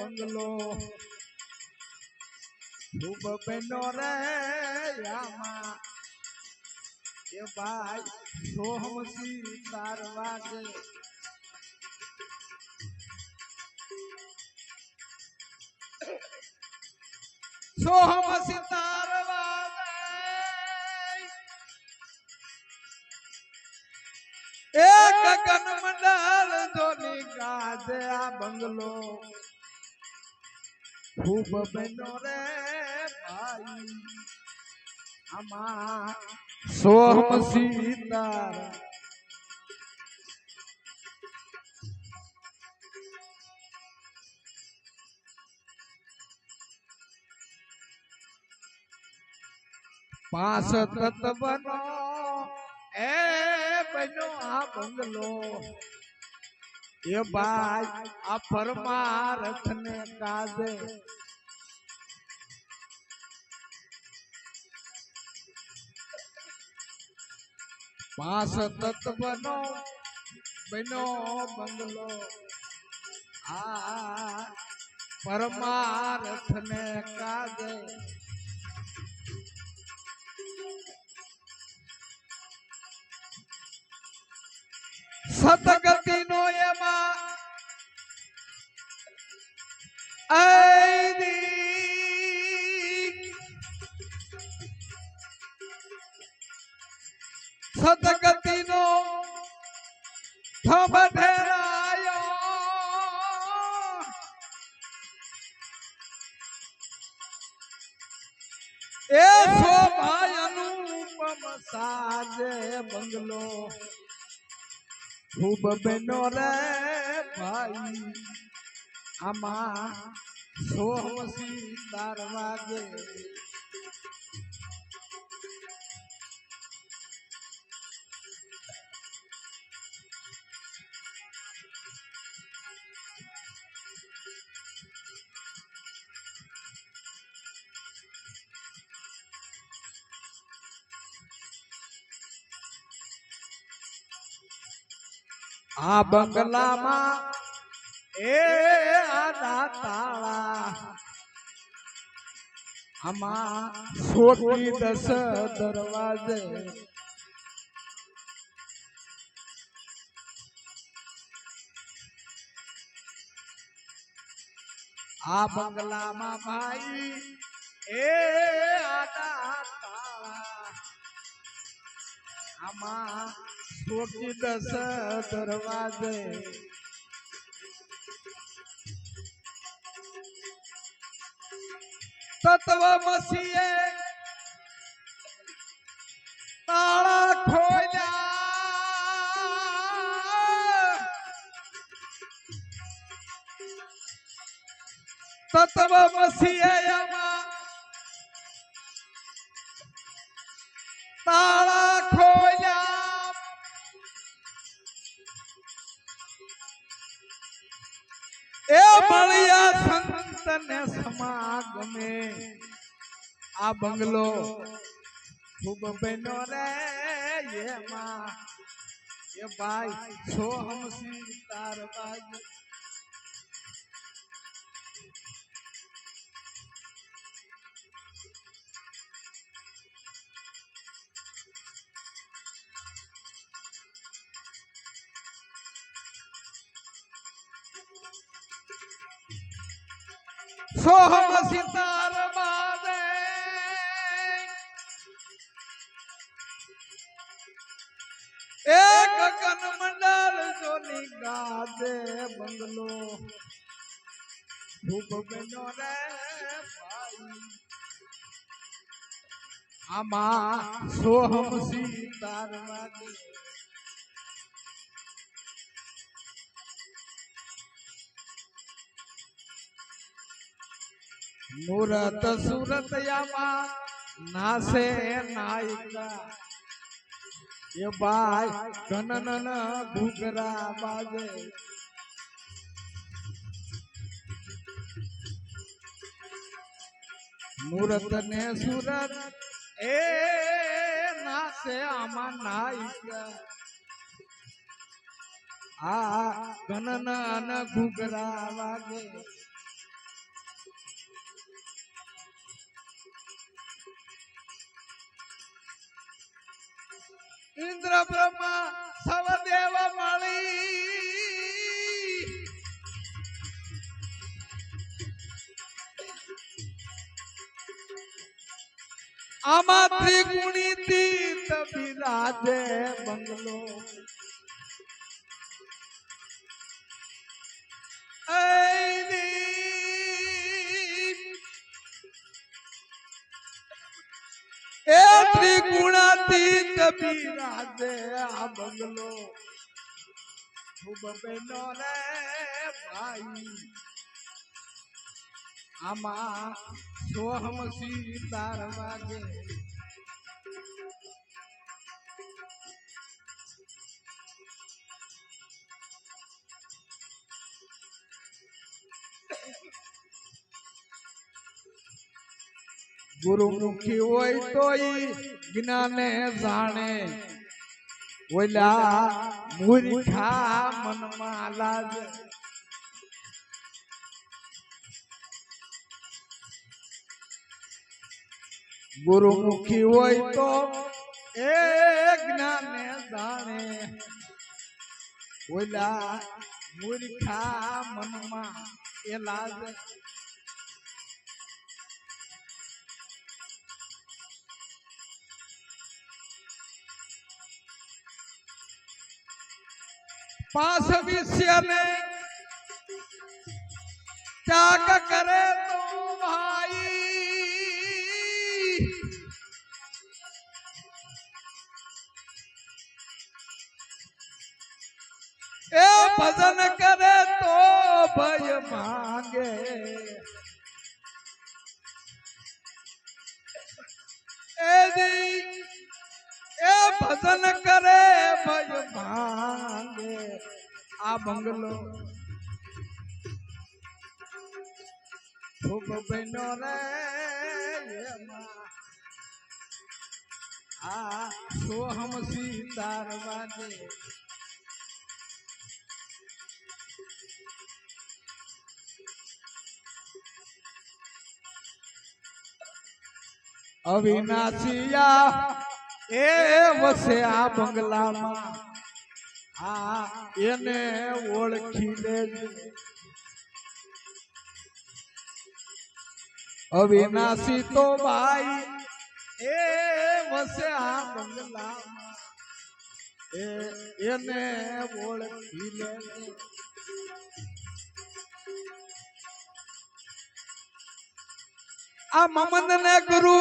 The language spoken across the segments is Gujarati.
બંગલો ખૂબ બનો રે આમાં એ ભાઈ સોહમસી તાર વાગે. સોહમસી તાર વાગે. એક ગગન મંડળ ધોની ગાજે આ બંગલો. ખૂબ બનો રે ભાઈ આમાં સોહમ સીતાર પાંચ તત્વનો એ બનો આ બંગલો એ ભાઈ આ પરમારથ ને પાંચ તત્વનો બનો બંગલો. આ પરમારથ ને કાજે સતગતિ નો એમાં આઈદી સતગતિ નો થંભ ઠેરાયો એ શોભાય અનુપમ સાજે બંગલો. ખૂબ બેનો રે ભાઈ. આમાં સોમસી તાર વાગે આ બંગલામાં એ આડા તાળા. આમાં સોટી દસ દરવાજે. આ બંગલામાં ભાઈ એ આડા તાળા. આમાં સોટી દસ દરવાજે તત્વ મસીએ તાળા ખોલ્યા. તત્વ મસીએ સંતને ગમે આ બંગલો ખૂબ બનો રે એમાં. એ ભાઈ સોહમ તાર બાજુ સોહમ સિતાર બાબે એક કન મંડળ સોની ગાજે બંગલો. ભૂપ બેનો રે ભાઈ. આમાં સોહમ સિતાર વાગે मूरत सूरत यामा, नासे नायिका। ये बाय गणन घुघरा बाजे। मूरत ने सूरत, ए ना से आमा नायिका। आ गणन घुघरा बाजे। ઇન્દ્ર બ્રહ્મા સવદેવ મળી. આમાં ત્રિગુણી તીર્થ બિરાજે બંગલો. ત્રિગુણાતીત બિરાજે આ બંગલો. ખૂબ બેનો રે ભાઈ. આમાં સોહમ સીતાર વાગે ગુરુમુખી હોય તો જ્ઞાને જાણે. ઓલા મૂર્ખા મનમાં લાગે ગુરુમુખી હોય તો એ જ્ઞાને જાણે. ઓલા મૂર્ખા મનમાં એ લાગે પાસ વિષય ને ત્યાગ કરે તો ભાઈ. એ ભજન કરે તો ભય માંગે. આ બંગલો ખૂબ બનો રે આ સોહમ સીતાર વાગે. અવિનાશિયા, એ વસે આ બંગલામાં. આ એને ઓળખી લેજે અવિનાશી તો ભાઈ, એ વસે આ બંગલા એને ઓળખી લેજો આ મમન ને ગુરુ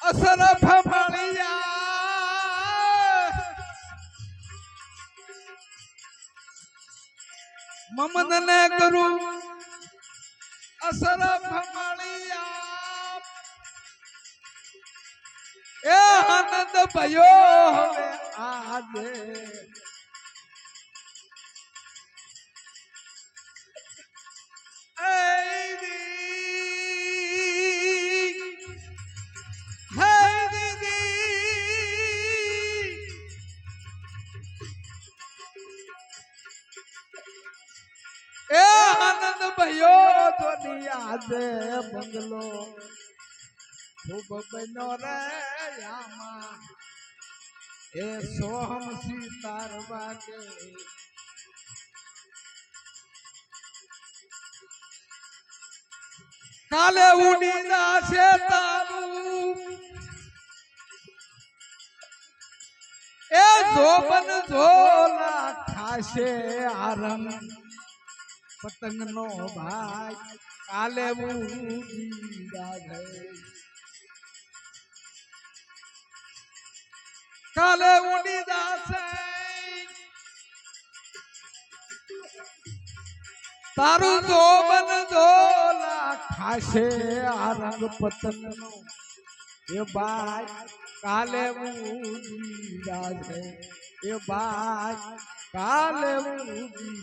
અસરફ ને ગુરુ અસરફ મળ્યા એ આનંદ ભયો હવે આજે. ભયો દુનિયા દે બંગલો ખૂબ બનો રે આમાં. એ સોહમ સીતાર વાગે. કાલે ઉડી જાશે તારું. એ જોબન જોલા ખાશે આરંગ. પતંગ નો ભાઈ કાલે ઉડી કાલે ઉડી જાશે તારું જોબન ઝોલા ખાશે આ રંગ પતંગ નો એ ભાઈ કાલે ઉડી છે. એ ભાઈ કાલે કાલે ઉડી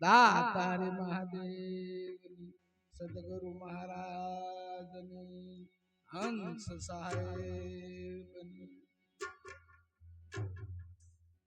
દાતારી મહાદેવની સદગુરુ મહારાજની હંસ સાહેબ